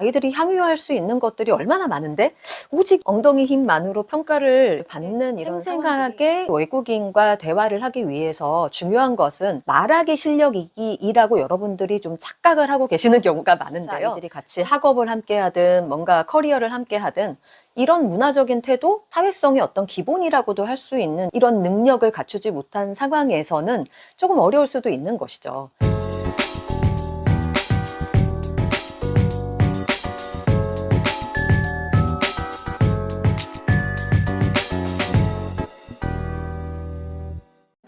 아이들이 향유할 수 있는 것들이 얼마나 많은데 오직 엉덩이 힘만으로 평가를 받는 이런 생생하게 외국인과 대화를 하기 위해서 중요한 것은 말하기 실력이기라고 여러분들이 좀 착각을 하고 계시는 경우가 많은데요. 아이들이 같이 학업을 함께 하든 뭔가 커리어를 함께 하든 이런 문화적인 태도, 사회성의 어떤 기본이라고도 할 수 있는 이런 능력을 갖추지 못한 상황에서는 조금 어려울 수도 있는 것이죠.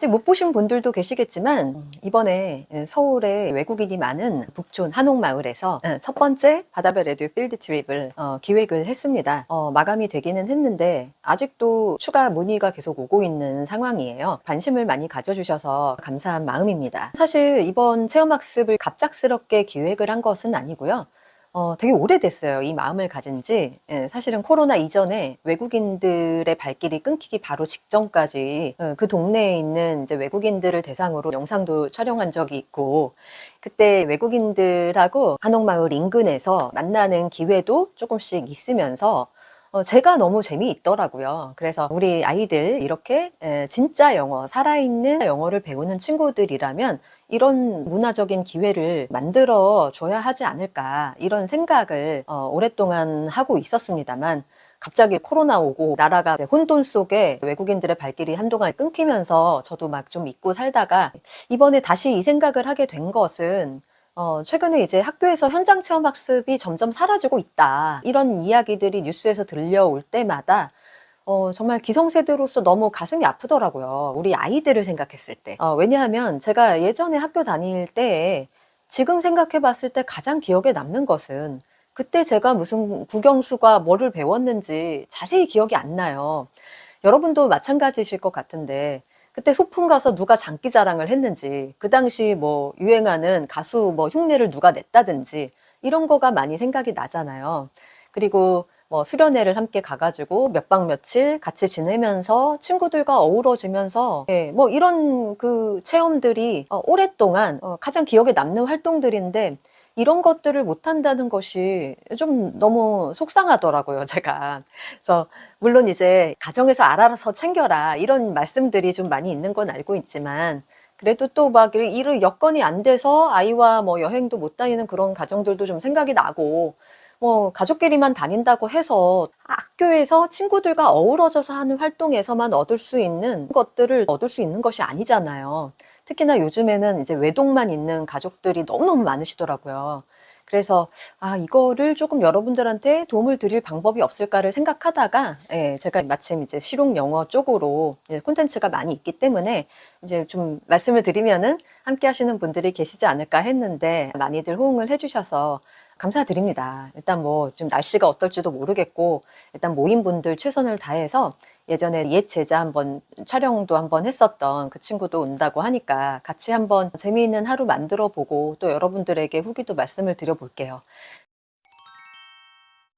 아직 못 보신 분들도 계시겠지만 이번에 서울에 외국인이 많은 북촌 한옥마을에서 첫 번째 바다별 레드 필드 트립을 어, 기획을 했습니다. 어, 마감이 되기는 했는데 아직도 추가 문의가 계속 오고 있는 상황이에요. 관심을 많이 가져주셔서 감사한 마음입니다. 사실 이번 체험학습을 갑작스럽게 기획을 한 것은 아니고요. 어, 되게 오래됐어요. 이 마음을 가진 지. 예, 사실은 코로나 이전에 외국인들의 발길이 끊기기 바로 직전까지 어, 그 동네에 있는 이제 외국인들을 대상으로 영상도 촬영한 적이 있고, 그때 외국인들하고 한옥마을 인근에서 만나는 기회도 조금씩 있으면서 어, 제가 너무 재미있더라고요. 그래서 우리 아이들 이렇게 에, 진짜 영어, 살아있는 영어를 배우는 친구들이라면 이런 문화적인 기회를 만들어 줘야 하지 않을까 이런 생각을 어, 오랫동안 하고 있었습니다만 갑자기 코로나 오고 나라가 혼돈 속에 외국인들의 발길이 한동안 끊기면서 저도 막 좀 잊고 살다가 이번에 다시 이 생각을 하게 된 것은 어, 최근에 이제 학교에서 현장 체험 학습이 점점 사라지고 있다. 이런 이야기들이 뉴스에서 들려올 때마다 어, 정말 기성세대로서 너무 가슴이 아프더라고요. 우리 아이들을 생각했을 때. 어, 왜냐하면 제가 예전에 학교 다닐 때 지금 생각해 봤을 때 가장 기억에 남는 것은 그때 제가 무슨 국영수가 뭐를 배웠는지 자세히 기억이 안 나요. 여러분도 마찬가지실 것 같은데 그때 소풍 가서 누가 장기 자랑을 했는지 그 당시 뭐 유행하는 가수 뭐 흉내를 누가 냈다든지 이런 거가 많이 생각이 나잖아요. 그리고 뭐 수련회를 함께 가가지고 몇 박 며칠 같이 지내면서 친구들과 어우러지면서 예, 뭐 이런 그 체험들이 어, 오랫동안 어, 가장 기억에 남는 활동들인데 이런 것들을 못한다는 것이 좀 너무 속상하더라고요, 제가. 그래서, 물론 이제 가정에서 알아서 챙겨라, 이런 말씀들이 좀 많이 있는 건 알고 있지만, 그래도 또막 이런 여건이 안 돼서 아이와 뭐 여행도 못 다니는 그런 가정들도 좀 생각이 나고, 뭐 가족끼리만 다닌다고 해서 학교에서 친구들과 어우러져서 하는 활동에서만 얻을 수 있는 것들을 얻을 수 있는 것이 아니잖아요. 특히나 요즘에는 이제 외동만 있는 가족들이 너무너무 많으시더라고요. 그래서 아 이거를 조금 여러분들한테 도움을 드릴 방법이 없을까를 생각하다가 예, 제가 마침 이제 실용 영어 쪽으로 콘텐츠가 많이 있기 때문에 이제 좀 말씀을 드리면은 함께 하시는 분들이 계시지 않을까 했는데 많이들 호응을 해주셔서 감사드립니다. 일단 뭐 좀 날씨가 어떨지도 모르겠고 일단 모임분들 최선을 다해서 예전에 옛 제자 한번 촬영도 한번 했었던 그 친구도 온다고 하니까 같이 한번 재미있는 하루 만들어 보고 또 여러분들에게 후기도 말씀을 드려볼게요.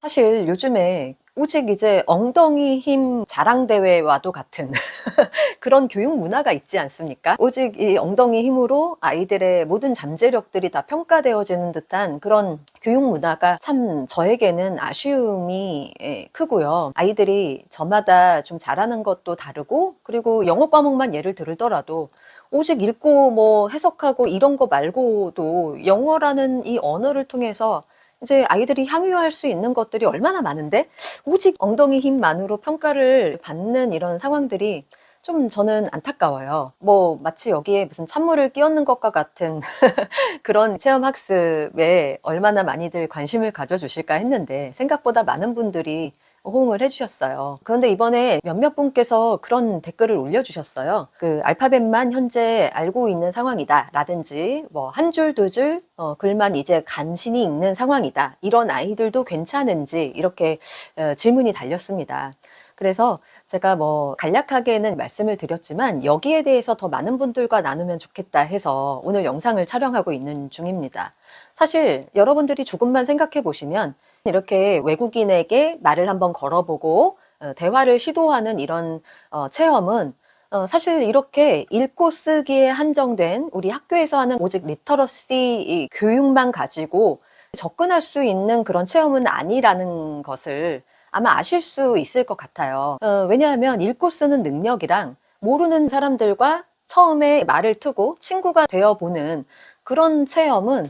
사실 요즘에 오직 이제 엉덩이 힘 자랑 대회와도 같은 그런 교육 문화가 있지 않습니까? 오직 이 엉덩이 힘으로 아이들의 모든 잠재력들이 다 평가되어지는 듯한 그런 교육 문화가 참 저에게는 아쉬움이 예, 크고요. 아이들이 저마다 좀 잘하는 것도 다르고 그리고 영어 과목만 예를 들더라도 오직 읽고 뭐 해석하고 이런 거 말고도 영어라는 이 언어를 통해서 이제 아이들이 향유할 수 있는 것들이 얼마나 많은데 오직 엉덩이 힘만으로 평가를 받는 이런 상황들이 좀 저는 안타까워요. 뭐 마치 여기에 무슨 찬물을 끼얹는 것과 같은 그런 체험 학습에 얼마나 많이들 관심을 가져주실까 했는데 생각보다 많은 분들이 호응을 해주셨어요. 그런데 이번에 몇몇 분께서 그런 댓글을 올려주셨어요. 그 알파벳만 현재 알고 있는 상황이다. 라든지 뭐 한 줄, 두 줄, 어, 글만 이제 간신히 읽는 상황이다. 이런 아이들도 괜찮은지 이렇게 어, 질문이 달렸습니다. 그래서 제가 뭐 간략하게는 말씀을 드렸지만 여기에 대해서 더 많은 분들과 나누면 좋겠다 해서 오늘 영상을 촬영하고 있는 중입니다. 사실 여러분들이 조금만 생각해 보시면 이렇게 외국인에게 말을 한번 걸어보고 어, 대화를 시도하는 이런 어, 체험은 어, 사실 이렇게 읽고 쓰기에 한정된 우리 학교에서 하는 오직 리터러시 교육만 가지고 접근할 수 있는 그런 체험은 아니라는 것을 아마 아실 수 있을 것 같아요. 어, 왜냐하면 읽고 쓰는 능력이랑 모르는 사람들과 처음에 말을 트고 친구가 되어보는 그런 체험은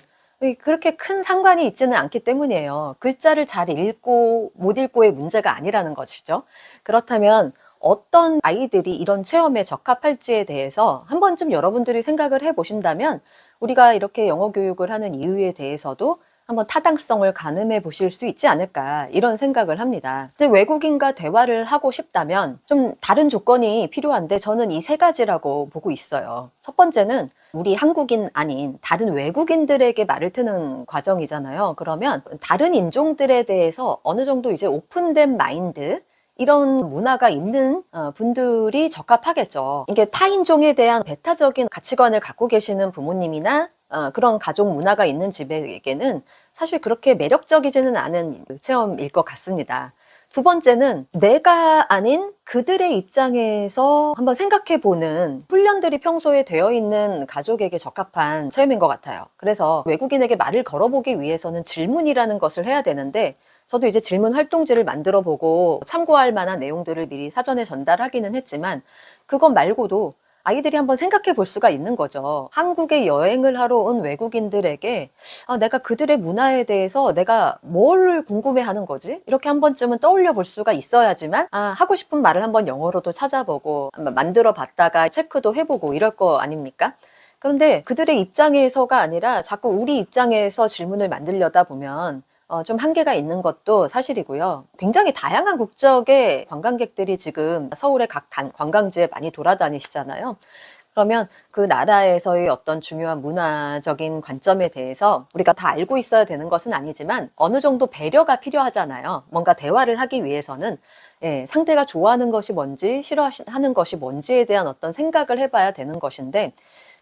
그렇게 큰 상관이 있지는 않기 때문이에요. 글자를 잘 읽고 못 읽고의 문제가 아니라는 것이죠. 그렇다면 어떤 아이들이 이런 체험에 적합할지에 대해서 한 번쯤 여러분들이 생각을 해 보신다면 우리가 이렇게 영어 교육을 하는 이유에 대해서도 한번 타당성을 가늠해 보실 수 있지 않을까 이런 생각을 합니다. 외국인과 대화를 하고 싶다면 좀 다른 조건이 필요한데 저는 이 세 가지라고 보고 있어요. 첫 번째는 우리 한국인 아닌 다른 외국인들에게 말을 트는 과정이잖아요. 그러면 다른 인종들에 대해서 어느 정도 이제 오픈된 마인드 이런 문화가 있는 어, 분들이 적합하겠죠. 이게 타인종에 대한 배타적인 가치관을 갖고 계시는 부모님이나 어, 그런 가족 문화가 있는 집에게는 사실 그렇게 매력적이지는 않은 체험일 것 같습니다. 두 번째는 내가 아닌 그들의 입장에서 한번 생각해 보는 훈련들이 평소에 되어 있는 가족에게 적합한 체험인 것 같아요. 그래서 외국인에게 말을 걸어보기 위해서는 질문이라는 것을 해야 되는데 저도 이제 질문 활동지를 만들어 보고 참고할 만한 내용들을 미리 사전에 전달하기는 했지만 그것 말고도 아이들이 한번 생각해 볼 수가 있는 거죠. 한국에 여행을 하러 온 외국인들에게 아, 내가 그들의 문화에 대해서 내가 뭘 궁금해 하는 거지? 이렇게 한 번쯤은 떠올려 볼 수가 있어야지만 아, 하고 싶은 말을 한번 영어로도 찾아보고 만들어 봤다가 체크도 해보고 이럴 거 아닙니까? 그런데 그들의 입장에서가 아니라 자꾸 우리 입장에서 질문을 만들려다 보면 어, 좀 한계가 있는 것도 사실이고요. 굉장히 다양한 국적의 관광객들이 지금 서울의 각 관광지에 많이 돌아다니시잖아요. 그러면 그 나라에서의 어떤 중요한 문화적인 관점에 대해서 우리가 다 알고 있어야 되는 것은 아니지만 어느 정도 배려가 필요하잖아요. 뭔가 대화를 하기 위해서는 예, 상대가 좋아하는 것이 뭔지 싫어하는 것이 뭔지에 대한 어떤 생각을 해봐야 되는 것인데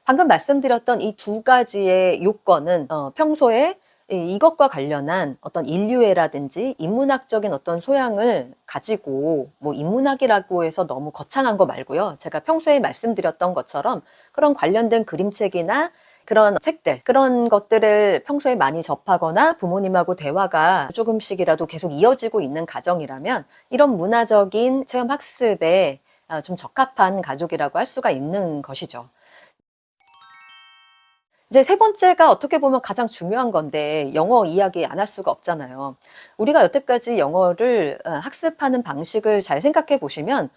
방금 말씀드렸던 이 두 가지의 요건은 어, 평소에 이것과 관련한 어떤 인류애라든지 인문학적인 어떤 소양을 가지고 뭐 인문학이라고 해서 너무 거창한 거 말고요. 제가 평소에 말씀드렸던 것처럼 그런 관련된 그림책이나 그런 책들, 그런 것들을 평소에 많이 접하거나 부모님하고 대화가 조금씩이라도 계속 이어지고 있는 가정이라면 이런 문화적인 체험 학습에 아, 좀 적합한 가족이라고 할 수가 있는 것이죠. 이제 세 번째가 어떻게 보면 가장 중요한 건데 영어 이야기 안 할 수가 없잖아요. 우리가 여태까지 영어를 어, 학습하는 방식을 잘 생각해 보시면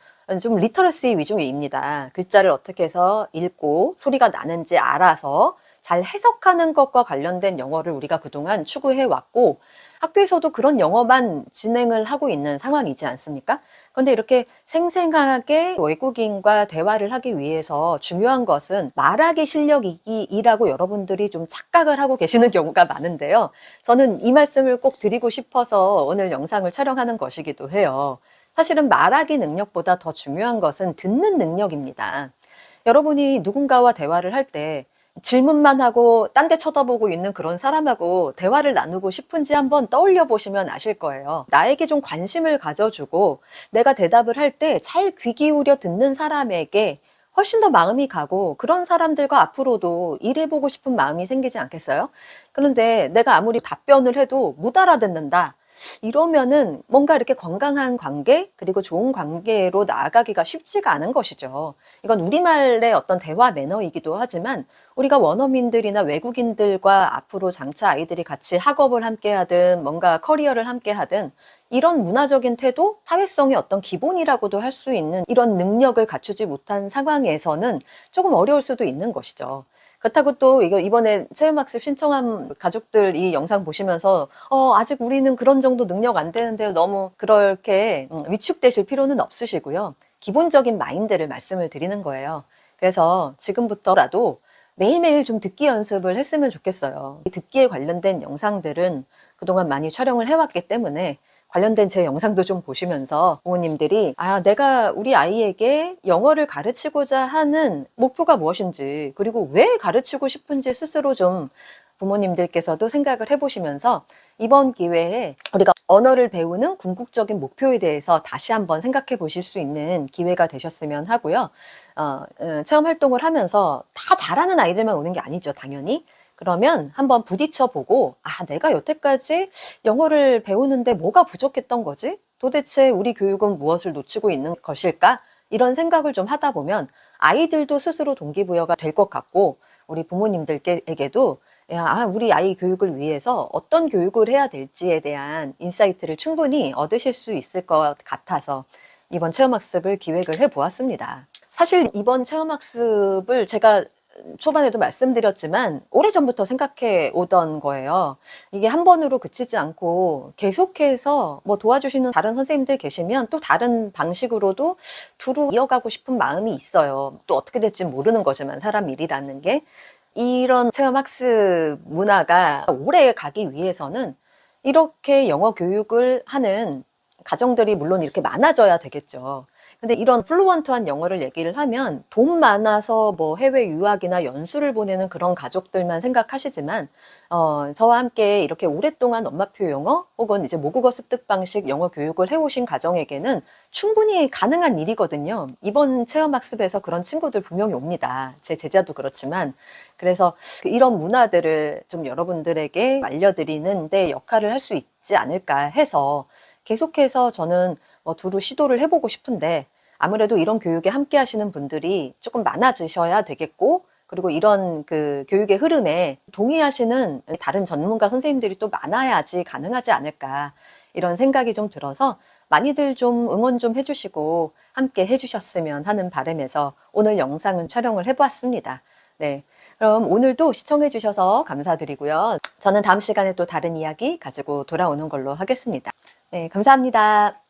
좀 리터러시 위주입니다. 글자를 어떻게 해서 읽고 소리가 나는지 알아서 잘 해석하는 것과 관련된 영어를 우리가 그동안 추구해 왔고 학교에서도 그런 영어만 진행을 하고 있는 상황이지 않습니까? 그런데 이렇게 생생하게 외국인과 대화를 하기 위해서 중요한 것은 말하기 실력이기라고 여러분들이 좀 착각을 하고 계시는 경우가 많은데요. 저는 이 말씀을 꼭 드리고 싶어서 오늘 영상을 촬영하는 것이기도 해요. 사실은 말하기 능력보다 더 중요한 것은 듣는 능력입니다. 여러분이 누군가와 대화를 할 때 질문만 하고 딴 데 쳐다보고 있는 그런 사람하고 대화를 나누고 싶은지 한번 떠올려 보시면 아실 거예요. 나에게 좀 관심을 가져주고 내가 대답을 할 때 잘 귀 기울여 듣는 사람에게 훨씬 더 마음이 가고 그런 사람들과 앞으로도 일해보고 싶은 마음이 생기지 않겠어요? 그런데 내가 아무리 답변을 해도 못 알아듣는다. 이러면은 뭔가 이렇게 건강한 관계 그리고 좋은 관계로 나아가기가 쉽지가 않은 것이죠. 이건 우리말의 어떤 대화 매너이기도 하지만 우리가 원어민들이나 외국인들과 앞으로 장차 아이들이 같이 학업을 함께 하든 뭔가 커리어를 함께 하든 이런 문화적인 태도, 사회성의 어떤 기본이라고도 할 수 있는 이런 능력을 갖추지 못한 상황에서는 조금 어려울 수도 있는 것이죠. 그렇다고 또 이거 이번에 체험학습 신청한 가족들 이 영상 보시면서 어 아직 우리는 그런 정도 능력 안 되는데요. 너무 그렇게 음, 위축되실 필요는 없으시고요. 기본적인 마인드를 말씀을 드리는 거예요. 그래서 지금부터라도 매일매일 좀 듣기 연습을 했으면 좋겠어요. 듣기에 관련된 영상들은 그동안 많이 촬영을 해왔기 때문에 관련된 제 영상도 좀 보시면서 부모님들이 아 내가 우리 아이에게 영어를 가르치고자 하는 목표가 무엇인지 그리고 왜 가르치고 싶은지 스스로 좀 부모님들께서도 생각을 해보시면서 이번 기회에 우리가 언어를 배우는 궁극적인 목표에 대해서 다시 한번 생각해 보실 수 있는 기회가 되셨으면 하고요. 어, 어, 체험 활동을 하면서 다 잘하는 아이들만 오는 게 아니죠, 당연히. 그러면 한번 부딪혀 보고, 아, 내가 여태까지 영어를 배우는데 뭐가 부족했던 거지? 도대체 우리 교육은 무엇을 놓치고 있는 것일까? 이런 생각을 좀 하다 보면 아이들도 스스로 동기부여가 될 것 같고, 우리 부모님들에게도 야, 아, 우리 아이 교육을 위해서 어떤 교육을 해야 될지에 대한 인사이트를 충분히 얻으실 수 있을 것 같아서 이번 체험학습을 기획을 해 보았습니다. 사실 이번 체험학습을 제가 초반에도 말씀드렸지만 오래전부터 생각해 오던 거예요. 이게 한 번으로 그치지 않고 계속해서 뭐 도와주시는 다른 선생님들 계시면 또 다른 방식으로도 두루 이어가고 싶은 마음이 있어요. 또 어떻게 될지 모르는 거지만 사람 일이라는 게. 이런 체험학습 문화가 오래 가기 위해서는 이렇게 영어 교육을 하는 가정들이 물론 이렇게 많아져야 되겠죠. 근데 이런 플루언트한 영어를 얘기를 하면 돈 많아서 뭐 해외 유학이나 연수를 보내는 그런 가족들만 생각하시지만 어, 저와 함께 이렇게 오랫동안 엄마표 영어 혹은 이제 모국어 습득 방식 영어 교육을 해오신 가정에게는 충분히 가능한 일이거든요. 이번 체험학습에서 그런 친구들 분명히 옵니다. 제 제자도 그렇지만 그래서 이런 문화들을 좀 여러분들에게 알려드리는데 역할을 할 수 있지 않을까 해서 계속해서 저는 뭐 두루 시도를 해보고 싶은데 아무래도 이런 교육에 함께 하시는 분들이 조금 많아지셔야 되겠고 그리고 이런 그 교육의 흐름에 동의하시는 다른 전문가 선생님들이 또 많아야지 가능하지 않을까 이런 생각이 좀 들어서 많이들 좀 응원 좀 해주시고 함께 해주셨으면 하는 바람에서 오늘 영상은 촬영을 해보았습니다. 네. 그럼 오늘도 시청해주셔서 감사드리고요. 저는 다음 시간에 또 다른 이야기 가지고 돌아오는 걸로 하겠습니다. 네, 감사합니다.